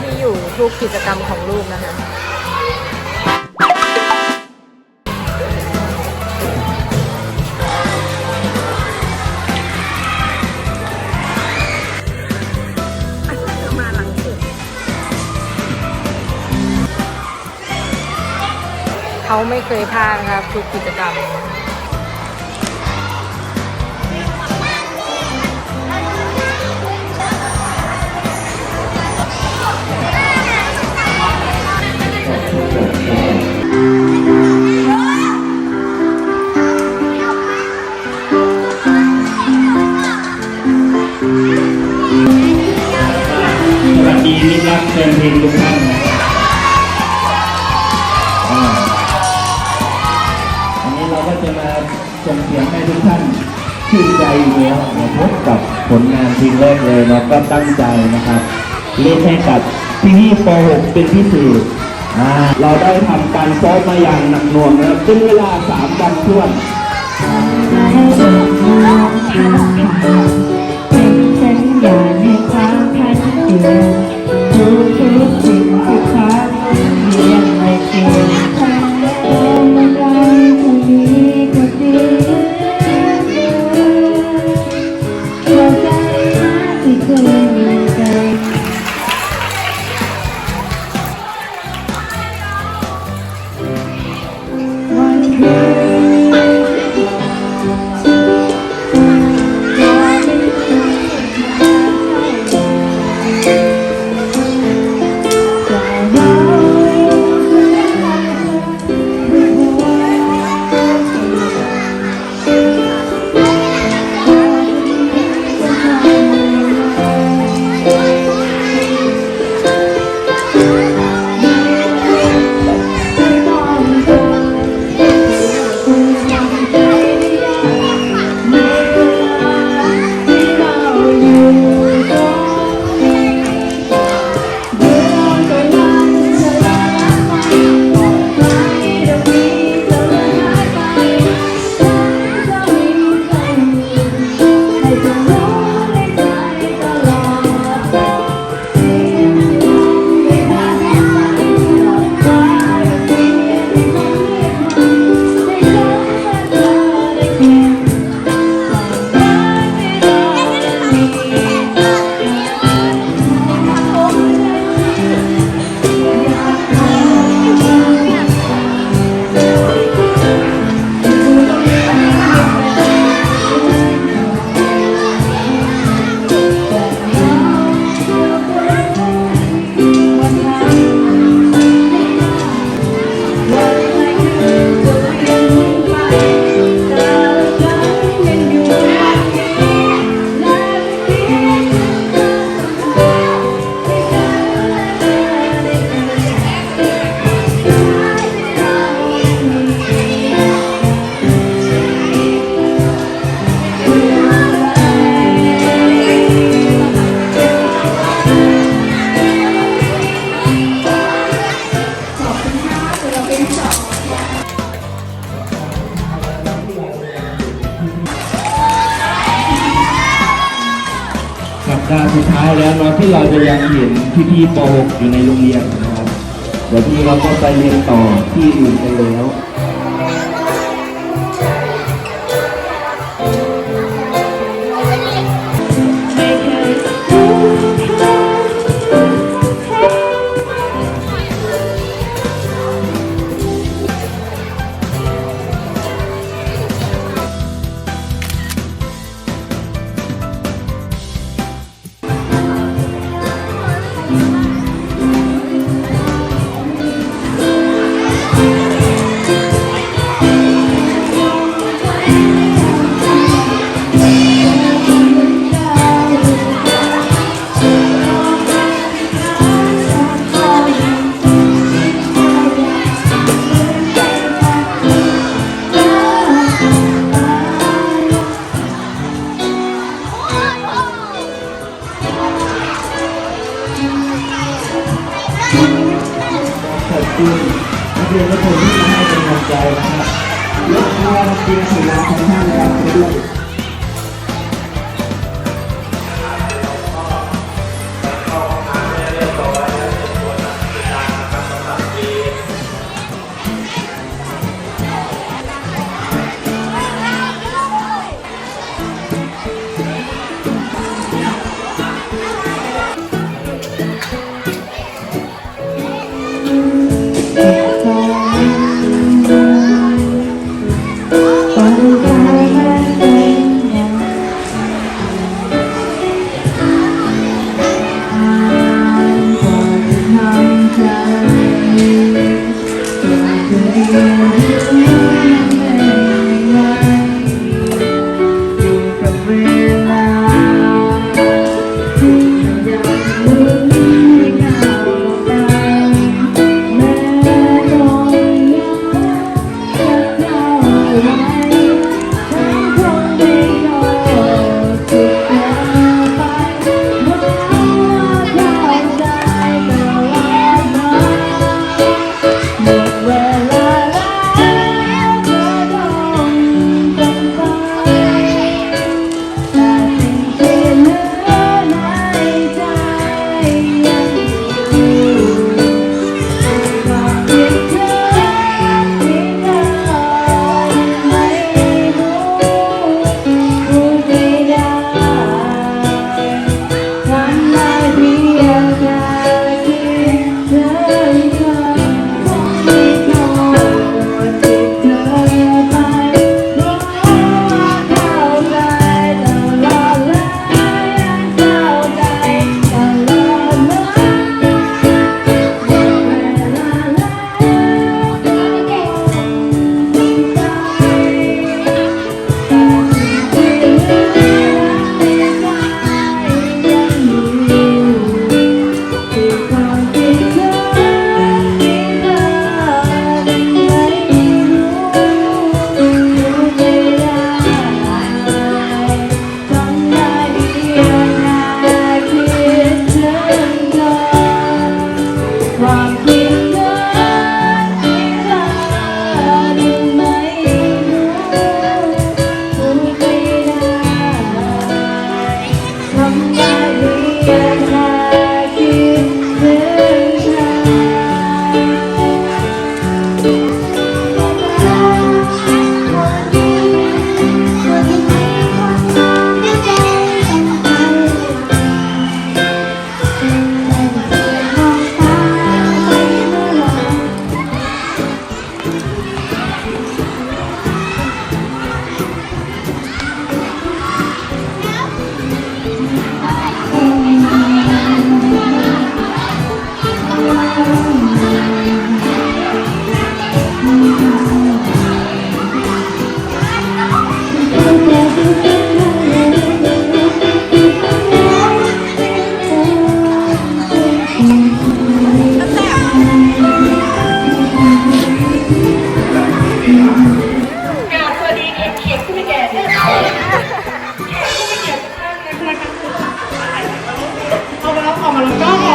ที่อยู่ทุกกิจกรรมของลูกนะคะ เขาไม่เคยพลาดนะครับ ทุกกิจกรรม วัสดีมิตรรักเชิญเพลงทุกท่านอันนี้เราก็จะมาส่งเสียงให้ทุกท่านชื่นใจอยู่แล้วมาพบกับผลงานเพลงแรกเลยเราก็ตั้งใจนะครับเล่นให้กับพี่พี่ป .6 เป็นพิเศษอ่า เราได้ทำการซ้อมมาอย่างหนักหน่วงนะครับซึ่งเวลา3วันท่วนเป็นสัญญาณให้ความพันเดือนทุกทุกสิ่งที่ความเรียนไม่เกี่ยน แล้วเนาะที่เราจะยังเห็นพี่ๆป .6 อยู่ในโรงเรียนนะครับเดี๋ยวพี่เราก็ไปเรียนต่อที่อื่นไปแล้ว ยกมือเรี ย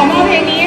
Vamos, honey.